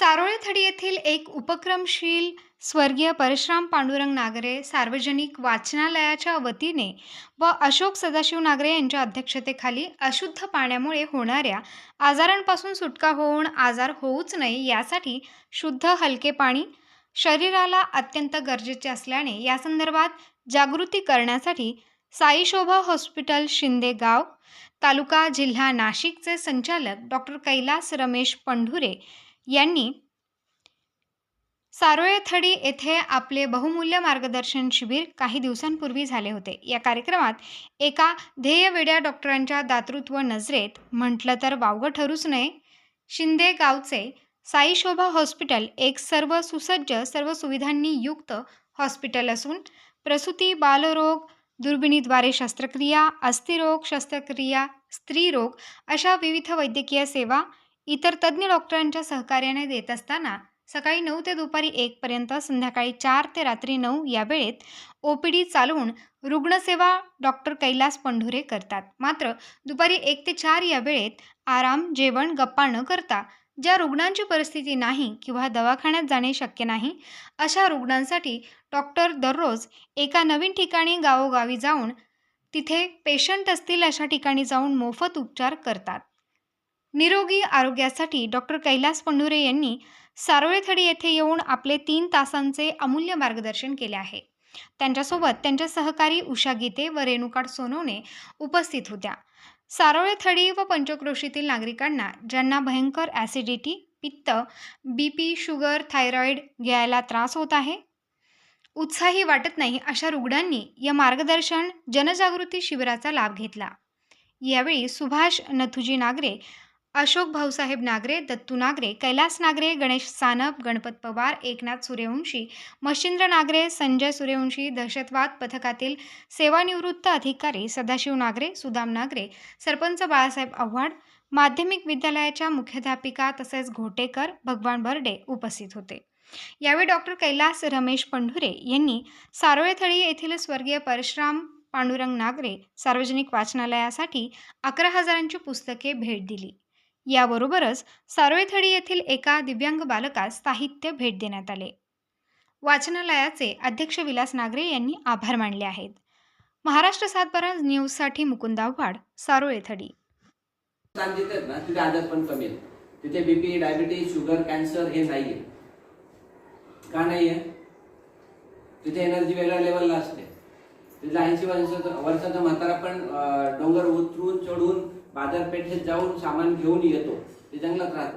सारोळेथडी येथील एक उपक्रमशील स्वर्गीय परशुराम पांडुरंग नागरे सार्वजनिक वाचनालयाच्या वतीने व अशोक सदाशिव नागरे यांच्या अध्यक्षतेखाली अशुद्ध पाण्यामुळे होणाऱ्या आजारांपासून सुटका होऊन आजार होऊच नये यासाठी शुद्ध हलके पाणी शरीराला अत्यंत गरजेचे असल्याने या संदर्भात जागृती करण्यासाठी साई शोभा हॉस्पिटल शिंदे गाव तालुका जिल्हा नाशिकचे संचालक डॉक्टर कैलास रमेश पंढुरे यांनी सारोळेथडी येथे आपले बहुमूल्य मार्गदर्शन शिबिर काही दिवसांपूर्वी झाले होते. या कार्यक्रमात एका ध्येयवेड्या डॉक्टरांच्या दातृत्व नजरेत म्हटलं तर वावगं ठरूच नये. शिंदे गावचे साई शोभा हॉस्पिटल एक सर्व सुसज्ज सर्व सुविधांनी युक्त हॉस्पिटल असून प्रसूती बालरोग दुर्बिणीद्वारे शस्त्रक्रिया अस्थिरोग शस्त्रक्रिया स्त्रीरोग अशा विविध वैद्यकीय सेवा इतर तज्ज्ञ डॉक्टरांच्या सहकार्याने देत असताना सकाळी नऊ ते दुपारी एकपर्यंत संध्याकाळी चार ते रात्री नऊ या वेळेत ओ पी डी चालवून रुग्णसेवा डॉक्टर कैलास पंढुरे करतात. मात्र दुपारी एक ते चार या वेळेत आराम जेवण गप्पा न करता ज्या रुग्णांची परिस्थिती नाही किंवा दवाखान्यात जाणे शक्य नाही अशा रुग्णांसाठी डॉक्टर दररोज एका नवीन ठिकाणी गावोगावी जाऊन तिथे पेशंट असतील अशा ठिकाणी जाऊन मोफत उपचार करतात. निरोगी आरोग्यासाठी डॉक्टर कैलास पंढुरे यांनी सारोळेथडी येथे येऊन आपले तीन तासांचे अमूल्य मार्गदर्शन केले आहे. त्यांच्यासोबत त्यांच्या सहकारी उषा गीते व रेणुकाड सोनवणे उपस्थित होत्या. सारोळेथडी व पंचक्रोशीतील नागरिकांना ज्यांना भयंकर ॲसिडिटी पित्त बी पी शुगर थायरॉईड घ्यायला त्रास होत आहे उत्साही वाटत नाही अशा रुग्णांनी या मार्गदर्शन जनजागृती शिबिराचा लाभ घेतला. यावेळी सुभाष नथुजी नागरे अशोक भाऊसाहेब नागरे दत्तू नागरे कैलास नागरे गणेश सानप गणपत पवार एकनाथ सूर्यवंशी मच्छिंद्र नागरे संजय सूर्यवंशी दहशतवाद पथकातील सेवानिवृत्त अधिकारी सदाशिव नागरे सुदाम नागरे सरपंच बाळासाहेब आव्हाड माध्यमिक विद्यालयाच्या मुख्याध्यापिका तसेच घोटेकर भगवान बर्डे उपस्थित होते. यावेळी डॉक्टर कैलास रमेश पंढुरे यांनी सारोळेथळी येथील स्वर्गीय परशुराम पांडुरंग नागरे सार्वजनिक वाचनालयासाठी अकरा हजारांची पुस्तके भेट दिली. याबरोबरच सारोळेथडी येथील एका दिव्यांग बालकास साहित्य भेट देण्यात आले. वाचनालयाचे अध्यक्ष विलास नागरे यांनी आभार मानले आहेत. महाराष्ट्र सातबारा न्यूजसाठी मुकुंद आव्हाड सारोळेथडी. स्थान ना तिथे आजार कमी आहेत. तिथे बीपी डायबिटीज शुगर कॅन्सर हे नाहीये. का नाहीये? तिथे एनर्जी वेगळ्या लेवलला असते. तिथे ऐंशी वर्षाचा वर्षाचा म्हातारा पण बाजारपेठेत जाऊन सामान घेऊन येतो. ते जंगलात राहतो.